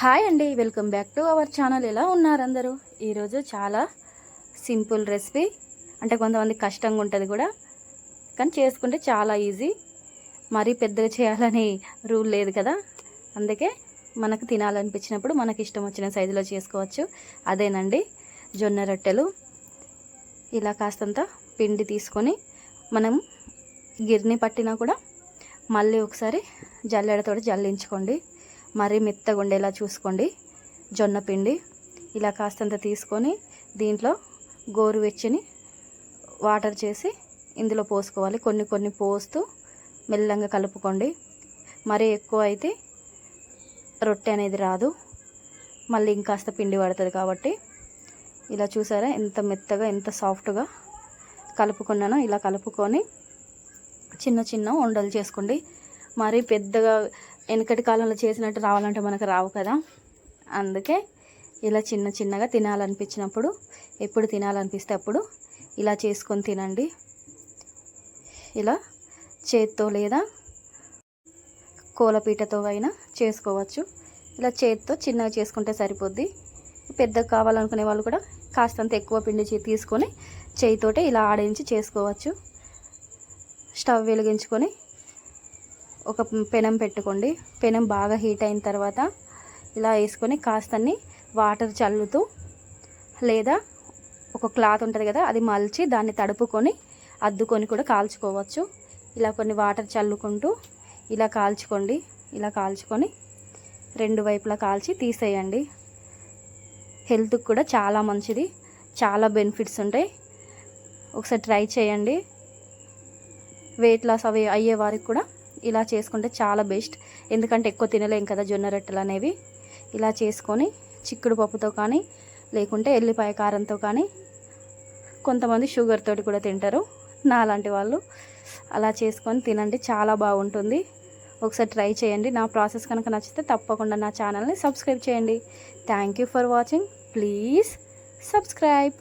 Hi అండి welcome back to our channel. ఎలా ఉన్నారు అందరూ? ఈరోజు చాలా సింపుల్ రెసిపీ. అంటే కొంతమంది కష్టంగా ఉంటుంది కూడా కానీ చేసుకుంటే చాలా ఈజీ. మరీ పెద్దగా చేయాలని రూల్ లేదు కదా. అందుకే మనకు తినాలనిపించినప్పుడు మనకి ఇష్టం వచ్చిన సైజులో చేసుకోవచ్చు. అదేనండి జొన్న రొట్టెలు. ఇలా కాస్తంత పిండి తీసుకొని మనం గిర్ని పట్టినా కూడా మళ్ళీ ఒకసారి జల్లెడతోటి జల్లించుకోండి. మరీ మెత్తగా ఉండేలా చూసుకోండి. జొన్న పిండి ఇలా కాస్తంత తీసుకొని దీంట్లో గోరువెచ్చని వాటర్ చేసి ఇందులో పోసుకోవాలి. కొన్ని కొన్ని పోస్తూ మెల్లంగా కలుపుకోండి. మరీ ఎక్కువ అయితే రొట్టె అనేది రాదు. మళ్ళీ ఇంకాస్త పిండి పడుతుంది కాబట్టి. ఇలా చూసారా? ఎంత మెత్తగా ఎంత సాఫ్ట్గా కలుపుకున్నానో ఇలా కలుపుకొని చిన్న చిన్న ఉండలు చేసుకోండి. మరీ పెద్దగా వెనకటి కాలంలో చేసినట్టు రావాలంటే మనకు రావు కదా. అందుకే ఇలా చిన్న చిన్నగా తినాలనిపించినప్పుడు ఎప్పుడు తినాలనిపిస్తే అప్పుడు ఇలా చేసుకొని తినండి. ఇలా చేత్తో లేదా కోలపీటతో అయినా చేసుకోవచ్చు. ఇలా చేత్తో చిన్నగా చేసుకుంటే సరిపోద్ది. పెద్దగా కావాలనుకునే వాళ్ళు కూడా కాస్తంత ఎక్కువ పిండి తీసుకొని చేయితోటే ఇలా ఆడించి చేసుకోవచ్చు. స్టవ్ వెలిగించుకొని ఒక పెనం పెట్టుకోండి. పెనం బాగా హీట్ అయిన తర్వాత ఇలా వేసుకొని కాస్తని వాటర్ చల్లుతూ లేదా ఒక క్లాత్ ఉంటుంది కదా అది మలిచి దాన్ని తడుపుకొని అద్దుకొని కూడా కాల్చుకోవచ్చు. ఇలా కొన్ని వాటర్ చల్లుకుంటూ ఇలా కాల్చుకోండి. ఇలా కాల్చుకొని రెండు వైపులా కాల్చి తీసేయండి. హెల్త్కి కూడా చాలా మంచిది. చాలా బెనిఫిట్స్ ఉంటాయి. ఒకసారి ట్రై చేయండి. వెయిట్ లాస్ అవి అయ్యే వారికి కూడా ఇలా చేసుకుంటే చాలా బెస్ట్. ఎందుకంటే ఎక్కువ తినలేం కదా జొన్న రొట్టెలు అనేవి. ఇలా చేసుకొని చిక్కుడు పప్పుతో కానీ లేకుంటే ఎల్లిపాయ కారంతో కానీ కొంతమంది షుగర్ తోటి కూడా తింటారు. నా లాంటి వాళ్ళు అలా చేసుకొని తినండి చాలా బాగుంటుంది. ఒకసారి ట్రై చేయండి. నా ప్రాసెస్ కనుక నచ్చితే తప్పకుండా నా ఛానల్ని సబ్స్క్రైబ్ చేయండి. Thank you for watching please subscribe